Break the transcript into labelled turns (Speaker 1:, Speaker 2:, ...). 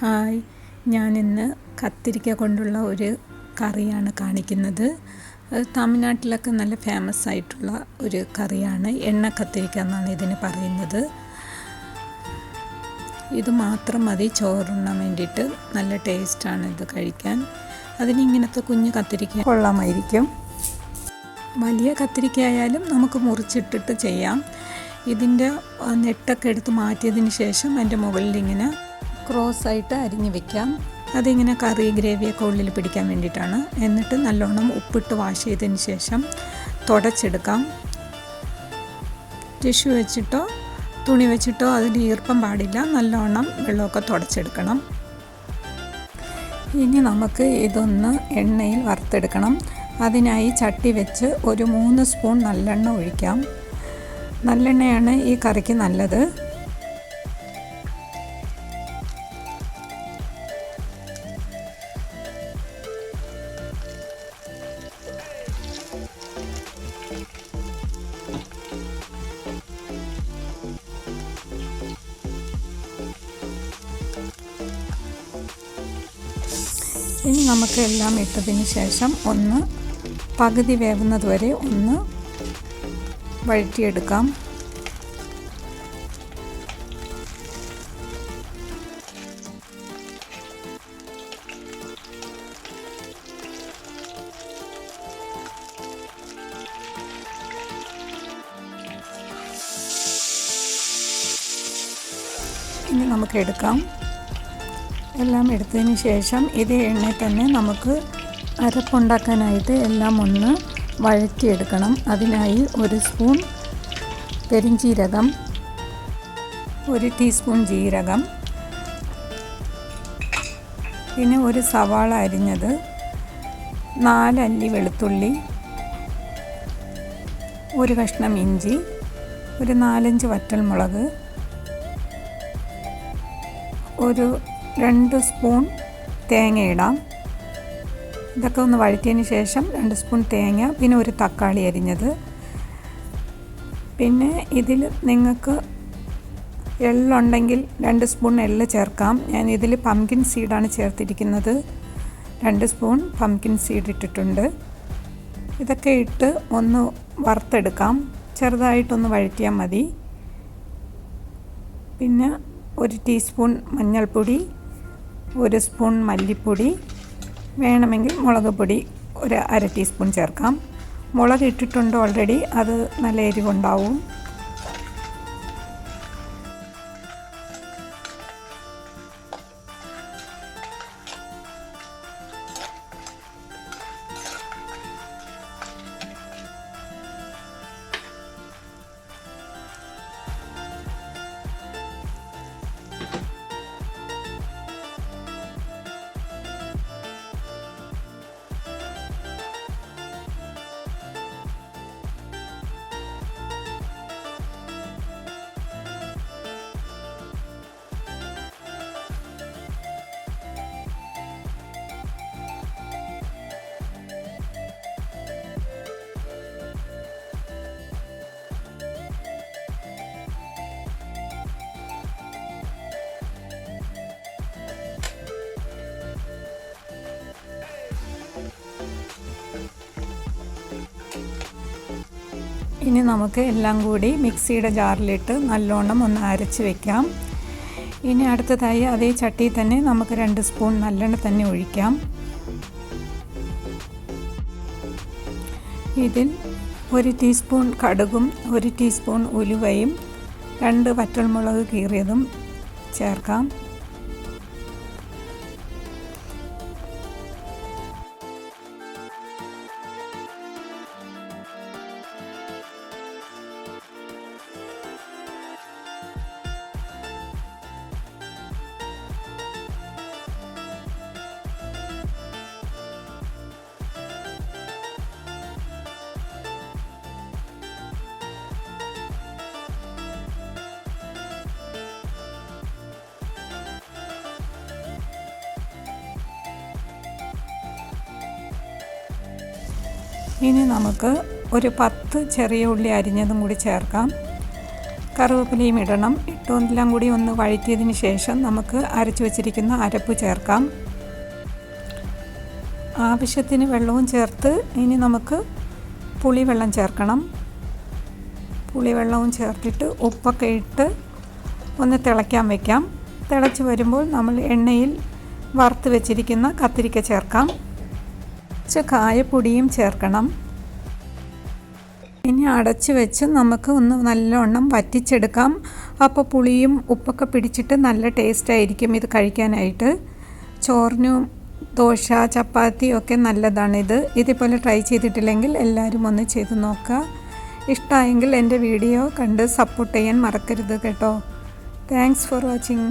Speaker 1: Hi. ഞാൻ ഇന്ന് കത്തിരിക്ക കൊണ്ടുള്ള ഒരു കറിയാണ് കാണിക്കുന്നത്. തമിഴ്നാട്ടിലൊക്കെ നല്ല ഫേമസ് ആയിട്ടുള്ള ഒരു കറിയാണ്. എണ്ണ കത്തിരിക്ക എന്നാണ് ഇതിന് പറയുന്നത്. ഇത് മാത്രം മതി. ചോറുണ്ണാൻ വേണ്ടിയിട്ട് നല്ല ടേസ്റ്റാണ് ഇത് കഴിക്കാൻ. അതിന് ഇങ്ങനത്തെ കുഞ്ഞ് കത്തിരിക്ക കൊള്ളാമായിരിക്കും. വലിയ കത്തിരിക്ക ആയാലും നമുക്ക് മുറിച്ചിട്ടിട്ട് ചെയ്യാം. ഇതിന്റെ നെട്ടൊക്കെ എടുത്ത് മാറ്റിയതിന് ശേഷം എന്റെ മുകളിൽ ഇങ്ങനെ ക്രോസ് ആയിട്ട് അരിഞ്ഞ് വെക്കാം. അതിങ്ങനെ കറി ഗ്രേവിയൊക്കെ ഉള്ളിൽ പിടിക്കാൻ വേണ്ടിയിട്ടാണ്. എന്നിട്ട് നല്ലോണം ഉപ്പിട്ട് വാഷ് ചെയ്തതിന് ശേഷം തുടച്ചെടുക്കാം. ടിഷ്യൂ വെച്ചിട്ടോ തുണി വെച്ചിട്ടോ അതിന് ഈർപ്പം പാടില്ല. നല്ലോണം വെള്ളമൊക്കെ തുടച്ചെടുക്കണം. ഇനി നമുക്ക് ഇതൊന്ന് എണ്ണയിൽ വറുത്തെടുക്കണം. അതിനായി ചട്ടി വെച്ച് ഒരു മൂന്ന് സ്പൂൺ നല്ലെണ്ണ ഒഴിക്കാം. നല്ലെണ്ണയാണ് ഈ കറിക്ക് നല്ലത്. ഇനി നമുക്ക് എല്ലാം ഇട്ടതിന് ശേഷം ഒന്ന് പകുതി വേവുന്നത് വരെ ഒന്ന് വഴറ്റിയെടുക്കാം. ഇനി നമുക്ക് എടുക്കാം. എല്ലാം എടുത്തതിന് ശേഷം ഇതേ എണ്ണയിൽ തന്നെ നമുക്ക് അരപ്പുണ്ടാക്കാനായിട്ട് എല്ലാം ഒന്ന് വഴറ്റിയെടുക്കണം. അതിനായി ഒരു സ്പൂൺ പെരിഞ്ചീരകം ഒരു ടീസ്പൂൺ ജീരകം പിന്നെ ഒരു സവാള അരിഞ്ഞത് നാലല്ലി വെളുത്തുള്ളി ഒരു കഷ്ണം ഇഞ്ചി ഒരു നാലഞ്ച് വറ്റൽമുളക് ഒരു രണ്ട് സ്പൂൺ തേങ്ങ ഇടാം. ഇതൊക്കെ ഒന്ന് വഴറ്റിയതിന് ശേഷം രണ്ട് സ്പൂൺ തേങ്ങ പിന്നെ ഒരു തക്കാളി അരിഞ്ഞത്. പിന്നെ ഇതിൽ നിങ്ങൾക്ക് എള്ളുണ്ടെങ്കിൽ രണ്ട് സ്പൂൺ എള്ള് ചേർക്കാം. ഞാൻ ഇതിൽ പംകിൻ സീഡാണ് ചേർത്തിരിക്കുന്നത്. രണ്ട് സ്പൂൺ പംകിൻ സീഡ് ഇട്ടിട്ടുണ്ട്. ഇതൊക്കെ ഇട്ട് ഒന്ന് വറുത്തെടുക്കാം. ചെറുതായിട്ടൊന്ന് വഴറ്റിയാൽ മതി. പിന്നെ ഒരു ടീസ്പൂൺ മഞ്ഞൾപ്പൊടി ഒരു സ്പൂൺ മല്ലിപ്പൊടി വേണമെങ്കിൽ മുളക് പൊടി ഒരു അര ടീസ്പൂൺ ചേർക്കാം. മുളക് ഇട്ടിട്ടുണ്ട് ഓൾറെഡി അത് നല്ല എരിവുണ്ടാവും. ഇനി നമുക്ക് എല്ലാം കൂടി മിക്സിയുടെ ജാറിലിട്ട് നല്ലോണം ഒന്ന് അരച്ച് വെക്കാം. ഇനി അടുത്തതായി അതേ ചട്ടിയിൽ തന്നെ നമുക്ക് രണ്ട് സ്പൂൺ നല്ലെണ്ണ തന്നെ ഒഴിക്കാം. ഇതിൽ ഒരു ടീസ്പൂൺ കടുകും ഒരു ടീസ്പൂൺ ഉലുവയും രണ്ട് വറ്റൽമുളക് കീറിയതും ചേർക്കാം. ഇനി നമുക്ക് ഒരു പത്ത് ചെറിയ ഉള്ളി അരിഞ്ഞതും കൂടി ചേർക്കാം. കറിവേപ്പിലയും ഇടണം. ഇട്ടെല്ലാം കൂടി ഒന്ന് വഴറ്റിയതിന് ശേഷം നമുക്ക് അരച്ചു വച്ചിരിക്കുന്ന അരപ്പ് ചേർക്കാം. ആവശ്യത്തിന് വെള്ളവും ചേർത്ത് ഇനി നമുക്ക് പുളിവെള്ളം ചേർക്കണം. പുളിവെള്ളവും ചേർത്തിട്ട് ഉപ്പൊക്കെ ഇട്ട് ഒന്ന് തിളയ്ക്കാൻ വയ്ക്കാം തിളച്ച് വരുമ്പോൾ നമ്മൾ എണ്ണയിൽ വറുത്ത് വെച്ചിരിക്കുന്ന കത്തിരിക്ക ചേർക്കാം. കുറച്ച് കായപ്പൊടിയും ചേർക്കണം. ഇനി അടച്ച് വെച്ച് നമുക്ക് ഒന്ന് നല്ലവണ്ണം വറ്റിച്ചെടുക്കാം. അപ്പോൾ പുളിയും ഉപ്പൊക്കെ പിടിച്ചിട്ട് നല്ല ടേസ്റ്റ് ആയിരിക്കും ഇത് കഴിക്കാനായിട്ട്. ചോറിനും ദോശ ചപ്പാത്തി ഒക്കെ നല്ലതാണിത്. ഇതേപോലെ ട്രൈ ചെയ്തിട്ടില്ലെങ്കിൽ എല്ലാവരും ഒന്ന് ചെയ്ത് നോക്കുക. ഇഷ്ടമായെങ്കിൽ എന്റെ വീഡിയോ കണ്ട് സപ്പോർട്ട് ചെയ്യാൻ മറക്കരുത് കേട്ടോ. Thanks for watching